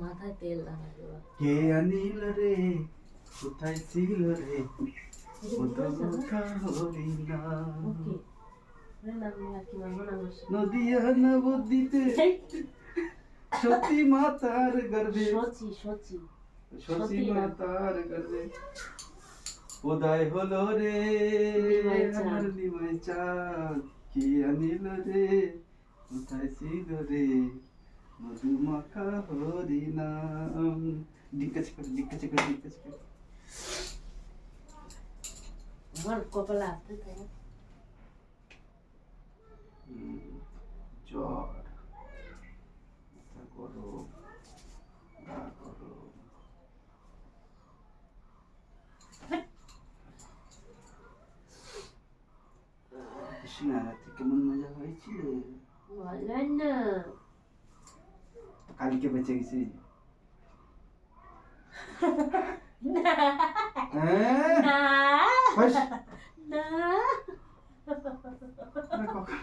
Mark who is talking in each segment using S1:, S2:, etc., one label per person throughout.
S1: মাথায় তেল লাগাবে
S2: কে আনিল রে? কোথায় ছিল রে। নদিয়া নবদ্বীপে সতী মাতার গর্ভে।
S1: সচি সচি।
S2: সতী। মাতার গর্ভে। উদয় হলো রে। আমার নিমাই চাঁদ। কে আনিল রে? কোথায় ছিল রে? মধুমাখা হরিনাম ডিক্কা চিকা ডিক্কা চিকা ডিক্কা চিকা
S1: আমার কপালে আসতে
S2: জ্বর। মাথা গরম গা গরম কৃষ্ণা রাতে কেমন মজা হয়েছিল?
S1: বলেন না।
S2: কালকে বেঁচে গেছি হ্যাঁ
S1: না
S2: বস।
S1: না
S2: আরে কাকা।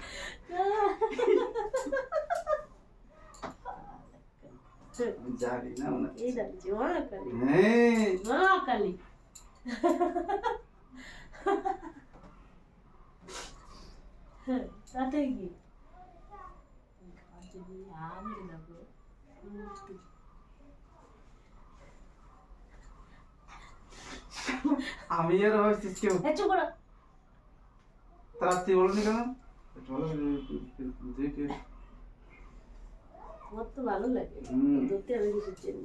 S2: আমি জানি না মনে হচ্ছে।
S1: এই যাচ্ছে মহাকালী
S2: হ্যাঁ
S1: মহাকালী তাতে কি আমি লাগো
S2: আমি আর কেউ? তাড়াতাড়ি বলনি কেন? দেখে।
S1: আমার তো ভালো লাগে। ধরতে আমি কিছু চিনি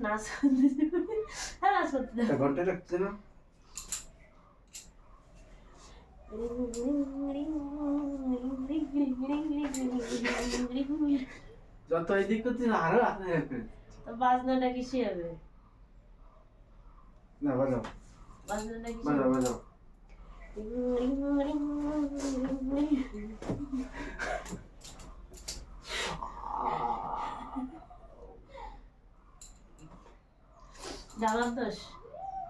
S1: নাচ হ্যাঁ নাচ করতে
S2: ঘণ্টা রাখছে না যত এদিক করছিস আরও
S1: তো বাজনাটা কিসে হবে?
S2: না বাজাও।
S1: বাজনাটা কিসে
S2: বাজাও বাজাও।
S1: জানার দোষ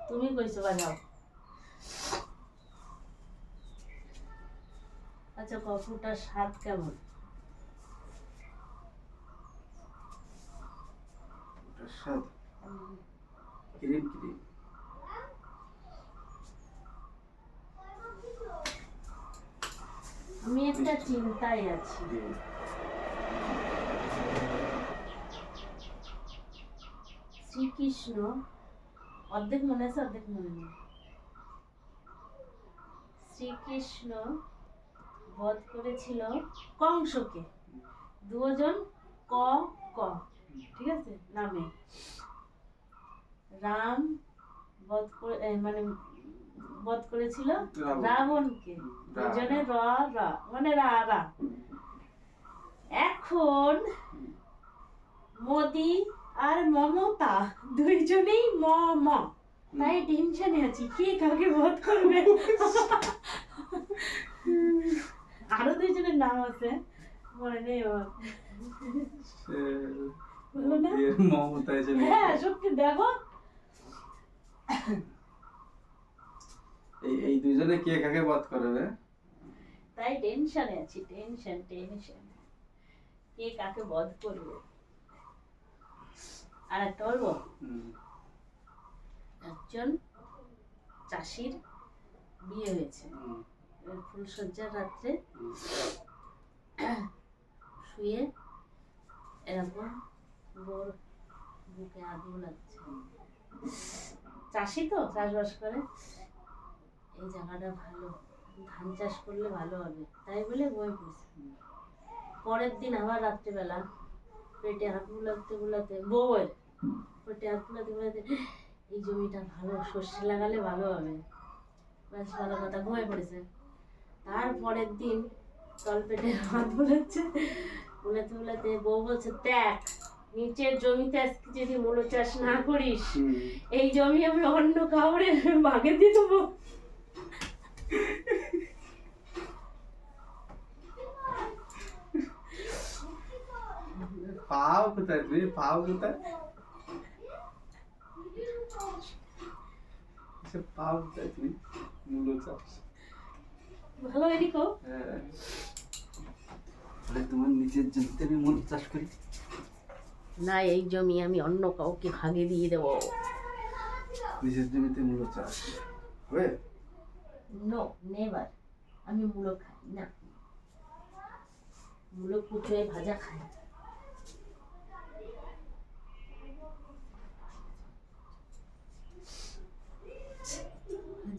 S1: তুমি কইছো বাজাও। আচ্ছা কফুটার স্বাদ কেমন?
S2: স্বাদ? Cream cream.
S1: আমি একটা চিন্তায় আছি। শ্রীকৃষ্ণ অর্ধেক মনে আছে অর্ধেক মনে নেই। শ্রীকৃষ্ণ বধ করেছিল কংসকে। দুজন ক ক ঠিক আছে? নামে। রাম বধ করে মানে বধ করেছিল রাবণকে। দুজনে র রা মানে রা রা। এখন মোদি আর মমতা দুইজনেই ম ম। তাই টেনশনে আছি। কে কাকে বধ করবে? নাম আছে মনে নেই হ্যাঁ সত্যি দেখো।
S2: এই এই দুজনে কে কাকে করবে
S1: তাই টেনশনে আছি টেনশন টেনশন কে কাকে বধ করবে? আর একটা বলব? একজন চাষির বিয়ে হয়েছে। ফুলসজ্জার রাত্রে। শুয়ে এরকম বোর বুকে আগুন লাগছে। চাষি তো চাষবাস করে। এই জায়গাটা ভালো। ধান চাষ করলে ভালো হবে। তাই বলে বই পড়ছে। পরের দিন আবার রাত্রিবেলা পেটে হাত বুলাতে বুলাতে বউয়ের পেটে হাত বুলাতে বুলাতে এই জমিটা ভালো, সর্ষে লাগালে ভালো হবে। ব্যাস ভালো কথা ঘুমিয়ে পড়েছে। তারপরের দিন তলপেটে হাত বুলাচ্ছে বুলাতে বুলাতে বউ বলছে দেখ নিচের জমিতে আজকে যদি মূলো চাষ না করিস এই জমি আমি অন্য কাউরে ভাগে দিয়ে দেবো।
S2: পাও কোথায় তুমি পাও কোথায়? পাও কোথায় তুমি? মূলো চাষ।
S1: ভালো এদিকও
S2: হ্যাঁ। তাহলে তোমার নিজের জমিতে আমি মূল চাষ করি?
S1: না এই জমি আমি অন্য কাউকে ভাগে দিয়ে দেবো।
S2: নিজের জমিতে মূল চাষ হবে?
S1: নো নেভার আমি মূলো খাই না। মূলো কুচোয় ভাজা খাই।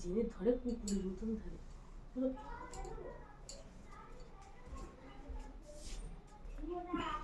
S1: জেনে ধরে কুকুরের মতন ধরে। Yeah.